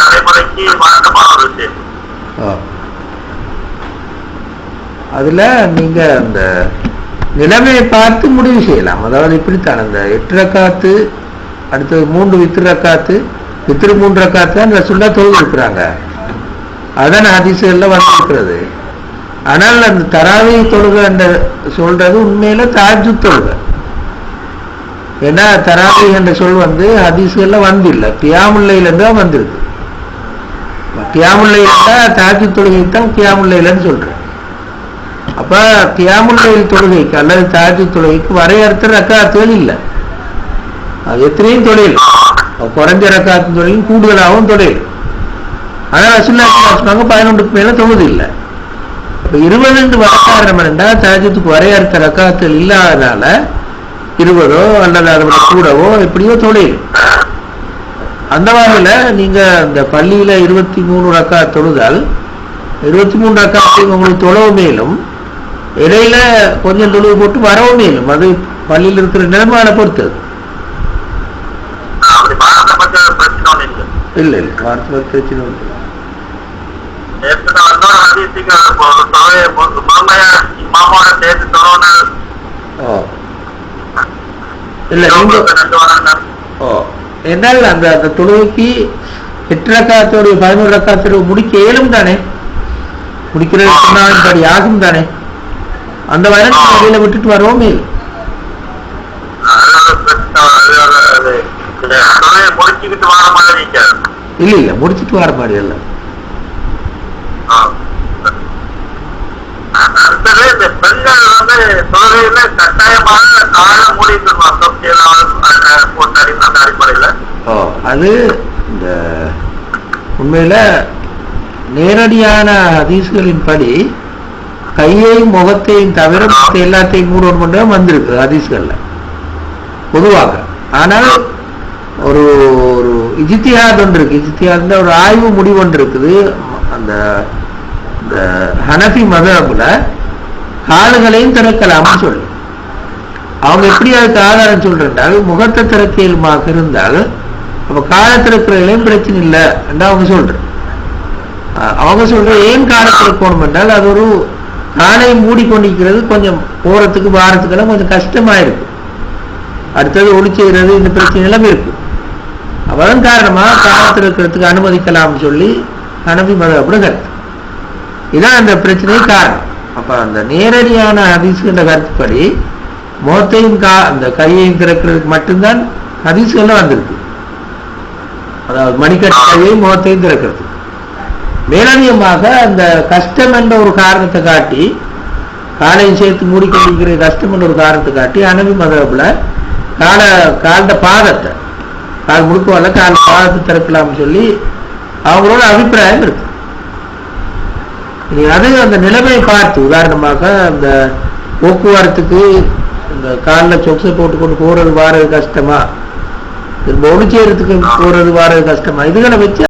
நடைமுறைக்கு வழக்கமான ஒரு அதுல நீங்க அந்த நிலைமையை பார்த்து முடிவு செய்யலாம். அதாவது இப்படித்தான் அந்த எட்டு ரக்காத்து அடுத்தது மூன்று வித்திரக்காத்து வித்திரு மூன்று தான் ரசுல்லா தொழுதுருக்குறாங்க. அதான் ஹதீசுகள்ல வந்திருக்கிறது. ஆனால் அந்த தராவை தொழுகை என்ற சொல்றது உண்மையில தாஜு தொழுகை. ஏன்னா தராவி என்ற சொல் வந்து ஹதீசுகள்ல வந்தில்லை. கியாமுல்லையில இருந்து தான் வந்திருக்கு. தான் தாஜு தொழுகை தான் பியாமுல்லையிலன்னு சொல்றேன் அப்ப பியாமுல்லையில் தொழுகைக்கு அல்லது தாஜு தொழுகைக்கு வரையறுத்த ரக்காத்துகள் இல்லை. அது எத்தனையும் தொழில் குறைஞ்ச ரக்காத்து தொழிலும் கூடுதலாகவும் தொழில் ஆனால் ரசுல்லா சொன்னாங்க பதினொன்றுக்கு மேல தொழுது இல்லை. இப்போ இருபது வர காரணம் என்னன்னா தாஜத்துக்கு வரையறுத்த ரக்காத்துகள் இல்லாதனால இருபதோ அல்லது அதை விட கூடவோ எப்படியோ தொழில் அந்த வகையில் நீங்கள் அந்த பள்ளியில் இருபத்தி மூணு ரக்கா தொழுதால் இருபத்தி மூணு ரக்காத்தையும் உங்களுக்கு தொழவும் மேலும் இடையில கொஞ்சம் தொழுவு போட்டு வரவும் மேலும். அது பள்ளியில் இருக்கிற நிலைமையான பொறுத்தது அப்படி பாரத மக்கள் பிரச்சனை ஒண்ணு இல்லை இல்ல இல்ல வார்த்தை பிரச்சனை ஒண்ணும் இல்ல. நேற்று வந்தோம் ஹதீஸுக்கு ஒரு தொகை முழுமையா இமாமோட சேர்த்து இல்ல வாரம் ஓ. என்னால் அந்த அந்த தொழுகைக்கு எட்டு ரக்காத்தோடு பதினோரு ரக்காத்தோடு முடிக்க இயலும் தானே? முடிக்கிறது ஆகும் தானே? அந்த வயலுக்கு வழியில விட்டுட்டு வரவும். முடிச்சுக்கிட்டு வர மாதிரி இல்ல இல்ல முடிச்சிட்டு வர மாதிரி இல்ல. அடுத்தது இந்த பெண்கள் வந்து தொழுகையில கட்டாயமாக காலை மூடிக்கணும் போட்ட அடி அந்த அடிப்படையில. ஓ அது இந்த உண்மையில நேரடியான ஹதீஸ்களின் படி கையையும் முகத்தையும் தவிர எல்லாத்தையும் மூடணும் வந்திருக்கு ஹதீஸ்கள்ல. பொதுவாக. ஆனால் ஒரு ஒரு இஜித்தியாத் ஒன்று இருக்கு. இஜித்தியாத்ல ஒரு ஆய்வு முடிவு ஒன்று இருக்குது. அந்த இந்த ஹனஃபி மதபுல கால்களையும் திறக்கலாம்னு சொல்லு. அவங்க எப்படி அதுக்கு ஆதாரம் சொல்றால் முகத்தை திறக்கியலுமாக இருந்தால் அப்ப காலை திறக்கிறதுலையும் பிரச்சனை இல்லை என்று அவங்க சொல்ற அவங்க சொல்ற ஏன் காலை திறக்கணும் என்றால் அது ஒரு காலை மூடிக்கொண்டிருக்கிறது கொஞ்சம் போறதுக்கு வாரத்துக்கெல்லாம் கொஞ்சம் கஷ்டமா இருக்கு அடுத்தது ஒளி செய்கிறது இந்த பிரச்சனை எல்லாம் இருக்கு. அவன் காரணமா காலை திறக்கிறதுக்கு அனுமதிக்கலாம்னு சொல்லி அனபி மதப்படும் கருத்து. இதான் அந்த பிரச்சனை காரணம். அப்ப அந்த நேரடியான ஹதீஸ்கள கருத்துப்படி முகத்தையும் கா அந்த கையையும் திறக்கிறதுக்கு மட்டும்தான் ஹதீஸ்கள்ல வந்திருக்கு. அதாவது மணிக்கட்டு கையையும் முகத்தையும் திறக்கிறது மேலதிகமாக அந்த கஷ்டம் என்ற ஒரு காரணத்தை காட்டி காலையும் சேர்த்து மூடிக்கொண்டிருக்கிற கஷ்டம் என்ற ஒரு காரணத்தை காட்டி அனவி மதபுல கால கால பாதத்தை கால் முழுக்கவல்ல கால் பாதத்தை திறக்கலாம்னு சொல்லி அவங்களோட அபிப்பிராயம் இருக்கு. அது அந்த நிலைமையை பார்த்து உதாரணமாக அந்த போக்குவரத்துக்கு இந்த காலில் சொக்ஸை போட்டுக்கொண்டு போறது வாரது கஷ்டமா? திரும்ப ஒளி செய்யறதுக்கு போறது வாரது கஷ்டமா? இதுகளை வச்சு